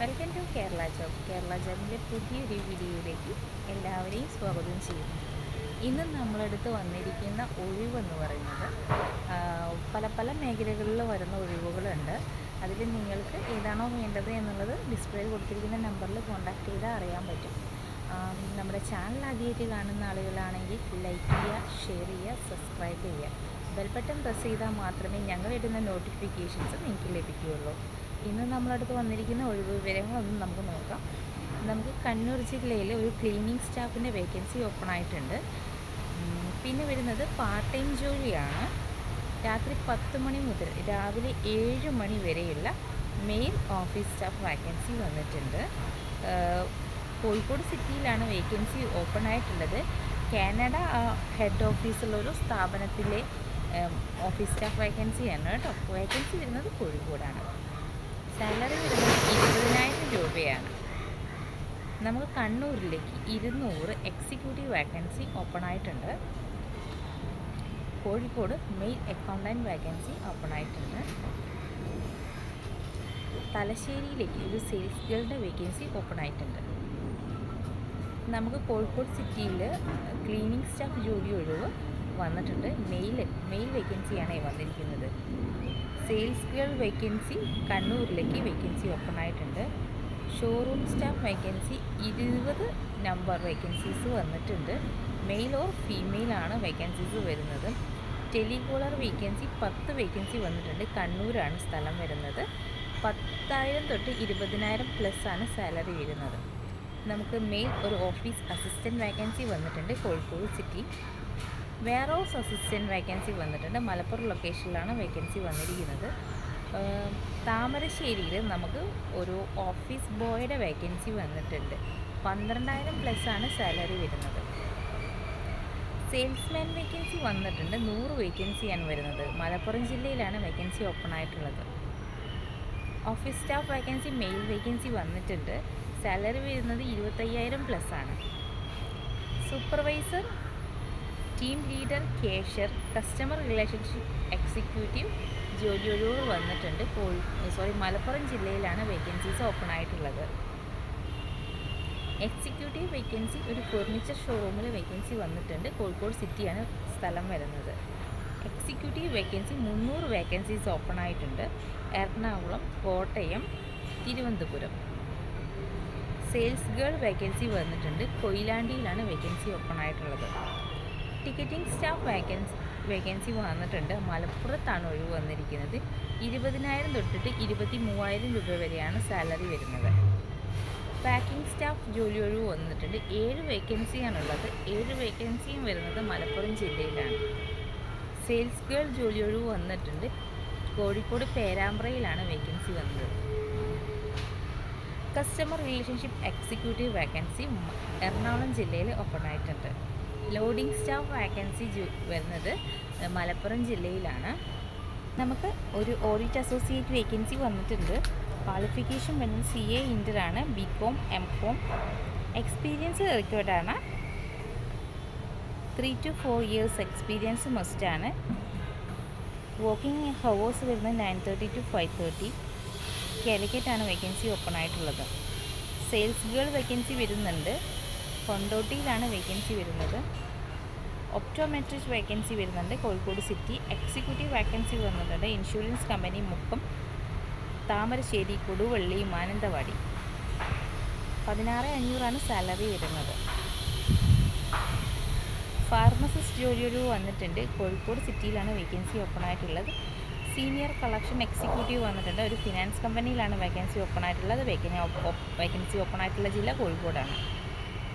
Welcome to Kerala job. Kerala ജോബിന്റെ പുതിയൊരു വീഡിയോയിലേക്ക് എല്ലാവരെയും സ്വാഗതം ചെയ്യുന്നു. ഇന്ന് നമ്മളെടുത്ത് വന്നിരിക്കുന്ന ഒഴിവെന്ന് പറയുന്നത് പല പല മേഖലകളിൽ വരുന്ന ഒഴിവുകളുണ്ട്. അതിൽ നിങ്ങൾക്ക് ഏതാണോ വേണ്ടത് എന്നുള്ളത് ഡിസ്പ്ലേയിൽ കൊടുത്തിരിക്കുന്ന നമ്പറിൽ കോൺടാക്ട് ചെയ്താൽ അറിയാൻ പറ്റും. നമ്മുടെ ചാനൽ ആദ്യമായിട്ട് കാണുന്ന ആളുകളാണെങ്കിൽ ലൈക്ക് ചെയ്യുക ഷെയർ ചെയ്യുക സബ്സ്ക്രൈബ് ചെയ്യുക. ബെൽബട്ടൺ പ്രസ് ചെയ്താൽ മാത്രമേ ഞങ്ങൾ ഇടുന്ന നോട്ടിഫിക്കേഷൻസ് നിങ്ങൾക്ക് ലഭിക്കുകയുള്ളൂ. ഇന്ന് നമ്മളടുത്ത് വന്നിരിക്കുന്ന ഒഴിവ് വിവരങ്ങളൊന്നും നമുക്ക് നോക്കാം. നമുക്ക് കണ്ണൂർ ജില്ലയിൽ ഒരു ക്ലീനിങ് സ്റ്റാഫിന്റെ വേക്കൻസി ഓപ്പൺ ആയിട്ടുണ്ട്. പിന്നെ വരുന്നത് പാർട്ട് ടൈം ജോലിയാണ്. രാത്രി പത്ത് മണി മുതൽ രാവിലെ ഏഴ് മണി വരെയുള്ള മെയിൽ ഓഫീസ് സ്റ്റാഫ് വാക്കൻസി വന്നിട്ടുണ്ട്. കോഴിക്കോട് സിറ്റിയിലാണ് വേക്കൻസി ഓപ്പൺ ആയിട്ടുള്ളത്. കാനഡ ഹെഡ് ഓഫീസുള്ളൊരു സ്ഥാപനത്തിലെ ഓഫീസ് സ്റ്റാഫ് വേക്കൻസിയാണ് കേട്ടോ. വേക്കൻസി വരുന്നത് കോഴിക്കോടാണ്. സാലറി വരുന്നത് ഇരുപതിനായിരം രൂപയാണ്. നമുക്ക് കണ്ണൂരിലേക്ക് ഇരുന്നൂറ് എക്സിക്യൂട്ടീവ് വാക്കൻസി ഓപ്പൺ ആയിട്ടുണ്ട്. Kozhikode male accountant vacancy open ആയിട്ടുണ്ട്. തലശ്ശേരിയിലേക്ക് ഒരു സെയിൽസ് ഗേളുടെ വേക്കൻസി ഓപ്പൺ ആയിട്ടുണ്ട്. നമുക്ക് കോഴിക്കോട് സിറ്റിയിൽ ക്ലീനിങ് സ്റ്റാഫ് ജോലി ഒഴിവ് വന്നിട്ടുണ്ട്. മെയിൽ മെയിൽ വേക്കൻസിയാണ് വന്നിരിക്കുന്നത്. സെയിൽസ് ഗേൾ വേക്കൻസി കണ്ണൂരിലേക്ക് വേക്കൻസി ഓപ്പൺ ആയിട്ടുണ്ട് ഷോറൂം സ്റ്റാഫ് വേക്കൻസി ഇരുപത് നമ്പർ വേക്കൻസീസ് വന്നിട്ടുണ്ട്. മെയിൽ ഓർ ഫീമെയിൽ ആണ് വേക്കൻസീസ് വരുന്നത്. ടെലികോളർ വേക്കൻസി പത്ത് വേക്കൻസി വന്നിട്ടുണ്ട്. കണ്ണൂരാണ് സ്ഥലം വരുന്നത്. പത്തായിരം തൊട്ട് ഇരുപതിനായിരം പ്ലസ് ആണ് സാലറി വരുന്നത്. നമുക്ക് മെയിൽ ഒരു ഓഫീസ് അസിസ്റ്റന്റ് വേക്കൻസി വന്നിട്ടുണ്ട് Kozhikode city. Warehouse assistant vacancy വന്നിട്ടുണ്ട്. മലപ്പുറം ലൊക്കേഷനിലാണ് വേക്കൻസി വന്നിരിക്കുന്നത്. താമരശ്ശേരിയിൽ നമുക്ക് ഒരു ഓഫീസ് ബോയുടെ വേക്കൻസി വന്നിട്ടുണ്ട്. പന്ത്രണ്ടായിരം പ്ലസ് ആണ് സാലറി വരുന്നത്. സെയിൽസ്മാൻ വേക്കൻസി വന്നിട്ടുണ്ട്. നൂറ് വേക്കൻസിയാണ് വരുന്നത്. മലപ്പുറം ജില്ലയിലാണ് വേക്കൻസി ഓപ്പൺ ആയിട്ടുള്ളത്. Office staff vacancy male vacancy വന്നിട്ടുണ്ട്. സാലറി വരുന്നത് ഇരുപത്തയ്യായിരം പ്ലസ് ആണ്. Supervisor team leader cashier customer relationship executive ജോലി ഒഴിവുകൾ വന്നിട്ടുണ്ട്. കോഴി സോറി മലപ്പുറം ജില്ലയിലാണ് വേക്കൻസീസ് ഓപ്പൺ ആയിട്ടുള്ളത്. എക്സിക്യൂട്ടീവ് വേക്കൻസി ഒരു ഫർണിച്ചർ ഷോറൂമിൽ വേക്കൻസി വന്നിട്ടുണ്ട്. കോഴിക്കോട് സിറ്റിയാണ് സ്ഥലം വരുന്നത്. എക്സിക്യൂട്ടീവ് വേക്കൻസി മുന്നൂറ് വേക്കൻസീസ് ഓപ്പൺ ആയിട്ടുണ്ട്. Ernakulam Kottayam Thiruvananthapuram. Sales girl vacancy വന്നിട്ടുണ്ട്. കൊയിലാണ്ടിയിലാണ് വേക്കൻസി ഓപ്പൺ ആയിട്ടുള്ളത്. ടിക്കറ്റിംഗ് സ്റ്റാഫ് വേക്കൻസ് വേക്കൻസി വന്നിട്ടുണ്ട്. മലപ്പുറത്താണ് ഒഴിവ് വന്നിരിക്കുന്നത്. ഇരുപതിനായിരം തൊട്ടിട്ട് ഇരുപത്തി മൂവായിരം രൂപ വരെയാണ് സാലറി വരുന്നത്. പാക്കിംഗ് സ്റ്റാഫ് ജോലി ഒഴിവ് വന്നിട്ടുണ്ട്. ഏഴ് വേക്കൻസിയാണുള്ളത് ഏഴ് വേക്കൻസിയും വരുന്നത് മലപ്പുറം ജില്ലയിലാണ്. സെയിൽസ് ഗേൾ ജോലി ഒഴിവ് വന്നിട്ടുണ്ട്. കോഴിക്കോട് പേരാമ്പ്രയിലാണ് വേക്കൻസി വന്നത്. Customer relationship executive vacancy Ernakulam ജില്ലയിൽ ഓപ്പൺ ആയിട്ടുണ്ട്. ലോഡിംഗ് സ്റ്റാഫ് വാക്കൻസി വരുന്നത് മലപ്പുറം ജില്ലയിലാണ്. നമുക്ക് ഒരു ഓഡിറ്റ് അസോസിയേറ്റ് വേക്കൻസി വന്നിട്ടുണ്ട്. ക്വാളിഫിക്കേഷൻ വരുന്നത് C A ഇന്ററാണ് B com M com. Experience റിക്വയർഡാണ് three to four years experience മസ്റ്റാണ് വർക്കിംഗ് ഹവേഴ്സ് വരുന്നത് nine thirty to five thirty. കാലിക്കറ്റാണ് vacancy open ആയിട്ടുള്ളത്. സെയിൽസ് ഗേൾ വേക്കൻസി വരുന്നുണ്ട്. കൊണ്ടോട്ടിയിലാണ് വേക്കൻസി വരുന്നത്. ഒപ്റ്റോമെട്രിക് വേക്കൻസി വരുന്നുണ്ട്. Kozhikode city executive vacancy വന്നിട്ടുണ്ട്. Insurance company Mukkam Thamarassery Koduvally Mananthavady. പതിനാറ് അഞ്ഞൂറാണ് സാലറി വരുന്നത്. ഫാർമസിസ്റ്റ് ജോലിയൊരു വന്നിട്ടുണ്ട്. കോഴിക്കോട് സിറ്റിയിലാണ് വേക്കൻസി ഓപ്പൺ ആയിട്ടുള്ളത്. സീനിയർ കളക്ഷൻ എക്സിക്യൂട്ടീവ് വന്നിട്ടുണ്ട്. ഒരു ഫിനാൻസ് കമ്പനിയിലാണ് വേക്കൻസി ഓപ്പൺ ആയിട്ടുള്ളത്. വേക്കൻസി ഓപ്പൺ ആയിട്ടുള്ള ജില്ല കോഴിക്കോടാണ്.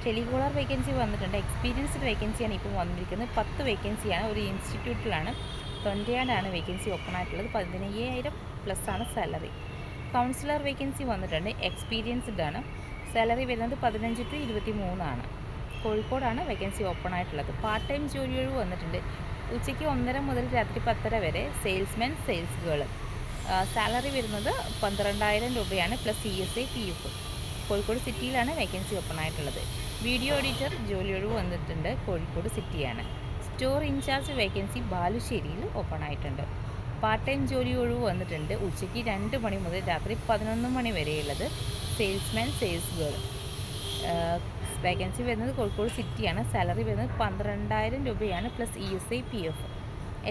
ടെലികോളർ വേക്കൻസി വന്നിട്ടുണ്ട്. എക്സ്പീരിയൻസ്ഡ് വേക്കൻസിയാണ് ഇപ്പോൾ വന്നിരിക്കുന്നത്. പത്ത് വേക്കൻസിയാണ് ഒരു ഇൻസ്റ്റിറ്റ്യൂട്ടിലാണ്. തൊണ്ടയാടാണ് വേക്കൻസി ഓപ്പൺ ആയിട്ടുള്ളത്. പതിനയ്യായിരം പ്ലസ് ആണ് സാലറി കൗൺസിലർ വേക്കൻസി വന്നിട്ടുണ്ട്. എക്സ്പീരിയൻസ്ഡ് ആണ്. സാലറി വരുന്നത് പതിനഞ്ച് ടു ഇരുപത്തി മൂന്നാണ് കോഴിക്കോടാണ് വേക്കൻസി ഓപ്പൺ ആയിട്ടുള്ളത്. പാർട്ട് ടൈം ജോലി ഒഴിവ് വന്നിട്ടുണ്ട്. ഉച്ചയ്ക്ക് ഒന്നര മുതൽ രാത്രി പത്തര വരെ സെയിൽസ്മാൻ സെയിൽസ് ഗേൾ സാലറി വരുന്നത് പന്ത്രണ്ടായിരം രൂപയാണ് plus C S I P F Kozhikode സിറ്റിയിലാണ് vacancy open ആയിട്ടുള്ളത്. വീഡിയോ എഡിറ്റർ ജോലി ഒഴിവ് വന്നിട്ടുണ്ട്. കോഴിക്കോട് സിറ്റിയാണ്. സ്റ്റോർ ഇൻചാർജ് വേക്കൻസി ബാലുശ്ശേരിയിൽ ഓപ്പൺ ആയിട്ടുണ്ട്. പാർട്ട് ടൈം ജോലി ഒഴിവ് വന്നിട്ടുണ്ട്. ഉച്ചയ്ക്ക് രണ്ട് മണി മുതൽ രാത്രി പതിനൊന്ന് മണി വരെയുള്ളത് സെയിൽസ്മാൻ സെയിൽസ് ഗേൾ വേക്കൻസി വരുന്നത് കോഴിക്കോട് സിറ്റിയാണ്. സാലറി വരുന്നത് പന്ത്രണ്ടായിരം രൂപയാണ് plus E S I P F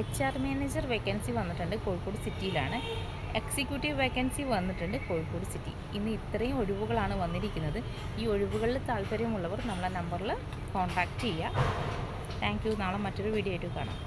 H R manager vacancy വന്നിട്ടുണ്ട് കോഴിക്കോട് സിറ്റിയിലാണ്. എക്സിക്യൂട്ടീവ് വേക്കൻസി വന്നിട്ടുണ്ട് കോഴിക്കോട് സിറ്റി. ഇന്ന് ഇത്രയും ഒഴിവുകളാണ് വന്നിരിക്കുന്നത്. ഈ ഒഴിവുകളിൽ താല്പര്യമുള്ളവർ നമ്മളെ നമ്പറിൽ കോൺടാക്റ്റ് ചെയ്യുക. Thank you. നാളെ മറ്റൊരു വീഡിയോ ആയിട്ട് കാണാം.